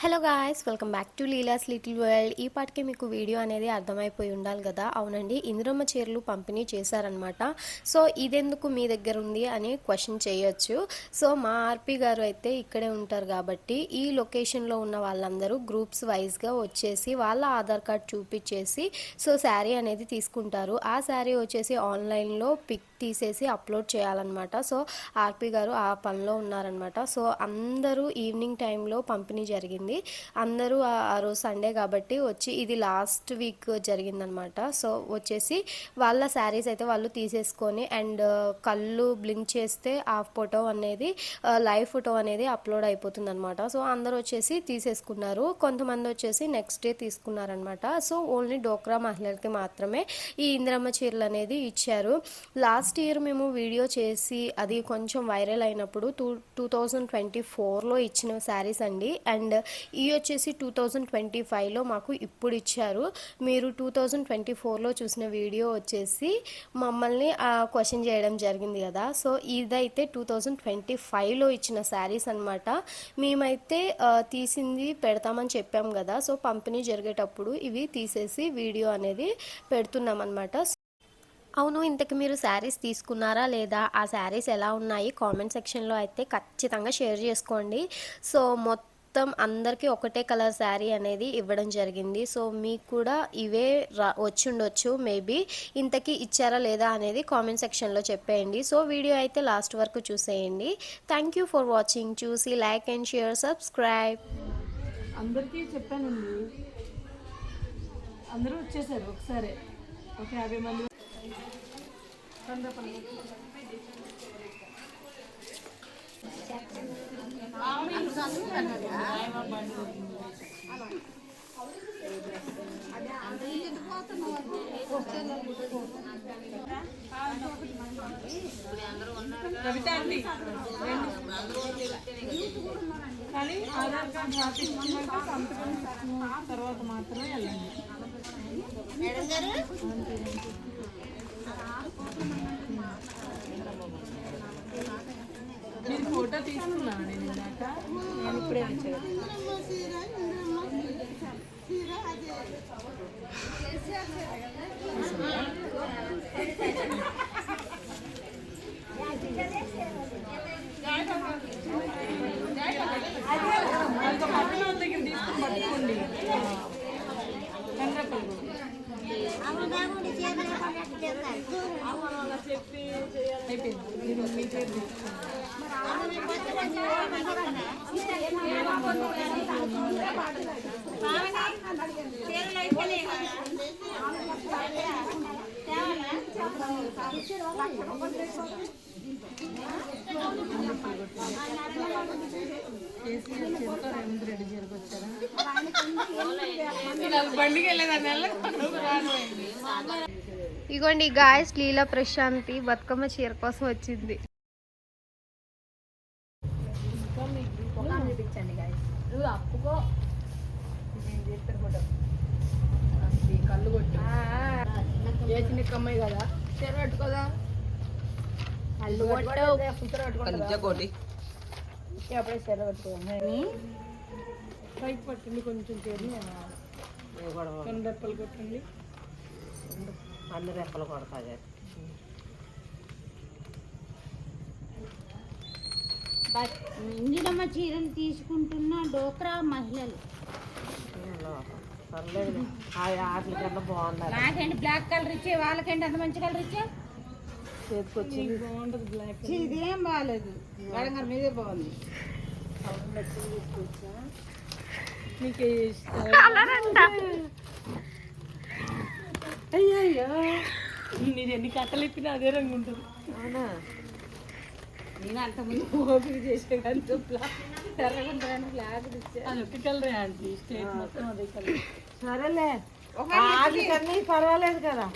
Hello guys welcome back to Leela's little world ఈ పాటికి మీకు వీడియో అనేది అర్థమైపోయి ఉండాలి కదా? అవునండి ఇందిరమ్మ చీరలు పంపిణీ చేశారనమాట సో ఇదెందుకు మీ దగ్గర ఉంది అని క్వశ్చన్ చేయొచ్చు. సో మా ఆర్పి గారు అయితే ఇక్కడే ఉంటారు కాబట్టి ఈ లొకేషన్లో ఉన్న వాళ్ళందరూ గ్రూప్స్ వైజ్గా వచ్చేసి వాళ్ళ ఆధార్ కార్డ్ చూపించేసి సో శారీ అనేది తీసుకుంటారు. ఆ శారీ వచ్చేసి ఆన్లైన్లో పిక్ తీసేసి అప్లోడ్ చేయాలన్నమాట. సో ఆర్పి గారు ఆ పనిలో ఉన్నారనమాట సో అందరూ ఈవినింగ్ టైంలో పంపిణీ జరిగింది. అందరూ ఆ రోజు సండే కాబట్టి వచ్చి ఇది లాస్ట్ వీక్ జరిగిందనమాట. సో వచ్చేసి వాళ్ళ శారీస్ అయితే వాళ్ళు తీసేసుకొని అండ్ uh, కళ్ళు బ్లింక్ చేస్తే ఆ ఫోటో అనేది uh, లైవ్ ఫోటో అనేది అప్లోడ్ అయిపోతుంది అనమాట సో అందరూ వచ్చేసి తీసేసుకున్నారు. కొంతమంది వచ్చేసి నెక్స్ట్ డే తీసుకున్నారనమాట. సో ఓన్లీ డోక్రా మహిళలకి మాత్రమే ఈ ఇందిరమ్మ చీరలు అనేది ఇచ్చారు. లాస్ట్ ఇయర్ మేము వీడియో చేసి అది కొంచెం వైరల్ అయినప్పుడు టూ టూ థౌజండ్ ట్వంటీ ఫోర్లో ఇచ్చిన శారీస్ అండి. అండ్ ఈ వచ్చేసి టూ థౌజండ్ ట్వంటీ ఫైవ్లో మాకు ఇప్పుడు ఇచ్చారు. మీరు టూ థౌజండ్ ట్వంటీ ఫోర్లో చూసిన వీడియో వచ్చేసి మమ్మల్ని క్వశ్చన్ చేయడం జరిగింది కదా. సో ఇదైతే టూ థౌజండ్ ట్వంటీ ఫైవ్లో ఇచ్చిన శారీస్ అనమాట మేమైతే తీసింది పెడతామని చెప్పాం కదా. సో పంపిణీ జరిగేటప్పుడు ఇవి తీసేసి వీడియో అనేది పెడుతున్నాం అనమాట అవును ఇంతకు మీరు శారీస్ తీసుకున్నారా లేదా ఆ శారీస్ ఎలా ఉన్నాయి? కామెంట్ సెక్షన్లో అయితే ఖచ్చితంగా షేర్ చేసుకోండి. సో మొత్తం మొత్తం అందరికీ ఒకటే కలర్ శారీ అనేది ఇవ్వడం జరిగింది. సో మీకు కూడా ఇవే రా వచ్చిండొచ్చు. మేబీ ఇంతకీ ఇచ్చారా లేదా అనేది కామెంట్ సెక్షన్లో చెప్పేయండి. సో వీడియో అయితే లాస్ట్ వరకు చూసేయండి. థ్యాంక్ యూ ఫర్ వాచింగ్ చూసి లైక్ అండ్ షేర్ సబ్స్క్రైబ్. అందరికీ చెప్పానండి. అందరూ వచ్చేసారు ఒకసారి. ఒక యాభై మంది. కానీ ఆధార్ కార్డ్ రాపించుకున్నాక సంతకం తర్వాత మాత్రమే వెళ్ళండి మేడం మీరు ఫోటో తీసుకున్నాను నేను ఇందాక. నేను ఇప్పుడే వచ్చాను. తీసుకుని పట్టుకోండి. కండ్రపల్లి అయిపోయింది కేసీఆర్ రేవంత్ రెడ్డి వచ్చారా ఇగోండి గాయస్ లీలా ప్రశాంతి బతుకమ్మ చీర కోసం వచ్చింది కళ్ళు కొట్టు ఏ చిన్న కమ్మాయి కదా చీర పట్టుకోదా అల్లు అప్పుడే చీర పట్టుకోండి పైకి పట్టండి కొంచెం చీరని కొన్ని రెప్పలు కొట్టండి అన్ని రెక్కలు కొడతాయి ఇందిరమ్మ చీరలు తీసుకుంటున్న డోక్రా మహిళలు. నాకేంటి బ్లాక్ కలర్ ఇచ్చే వాళ్ళకేంటి అంత మంచి కలర్ ఇచ్చే? చేతికొచ్చి బాగుంటుంది బ్లాక్ ఇదేం బాగాలేదు. వరంగల్ మీదే బాగుంది. నీకు అయ్యో నీది ఎన్ని కట్టలు ఇప్పినా అదే రంగు ఉంటుంది. అవునా? నేను అంత ముందు ఓపిక చేసే కానీ ఎర్రగుంటుందని బ్లాక్ ఇచ్చే అది ఒక కలరే ఆంటీ. స్టేట్ మొత్తం అదే కలర్. సరేలే. పర్వాలేదు కదా.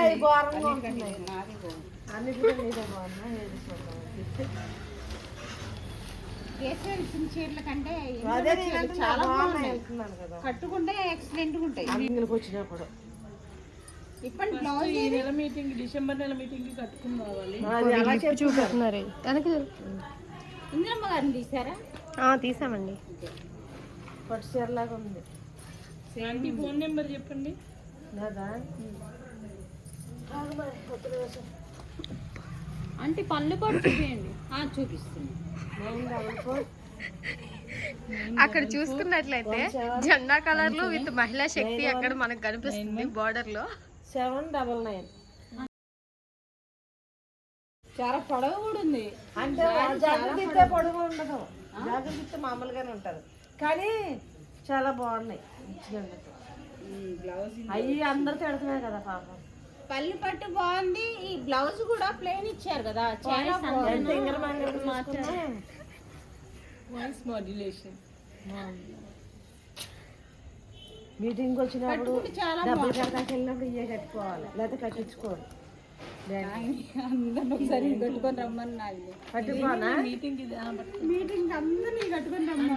అవి ఘోరంగా ఉంటున్నాయి. ఇచ్చిన చీరల కంటే చాలా బాగున్నాయి. కట్టుకుంటే ఎక్సలెంట్ ఉంటాయి. వచ్చినప్పుడు బ్లౌజ్ ఈ నెల మీటింగ్ డిసెంబర్ నెల మీటింగ్కి కట్టుకుని రావాలి. ఇందిరమ్మ గారిని తీసారా? తీసామండి. పట్టు చీరలాగా ఉంది. ఆంటీ ఫోన్ నెంబర్ చెప్పండి. అంటే పళ్ళు కూడా చూపించండి ఆ, చూపిస్తుంది. అక్కడ చూసుకున్నట్లయితే జెండా కలర్లో విత్ మహిళా శక్తి అక్కడ మనకు కనిపిస్తుంది బార్డర్లో సెవెన్ డబల్ నైన్ చాలా పొడవు కూడా ఉంది. అంటే ఇస్తే పొడుగు ఉండదు. ఇస్తే మామూలుగానే ఉంటుంది. కానీ చాలా బాగున్నాయి. బ్లౌజ్ అవి అందరు తిడుతున్నాయి కదా పాపం. పళ్ళు పట్టు బాగుంది. ఈ బ్లౌజ్ కూడా ప్లేన్ ఇచ్చారు కదా. చాలా వాయిస్ మాడ్యులేషన్ మీటింగ్కి వచ్చినప్పుడు డబ్బులు కట్టడానికి వెళ్ళినప్పుడు ఇవే కట్టుకోవాలి. లేకపోతే కట్టించుకోరు. అందరిని ఒకసారి కట్టుకొని రమ్మని నాకు మీటింగ్ ఇది ఆ, మీటింగ్ అందరినీ కట్టుకొని రమ్మని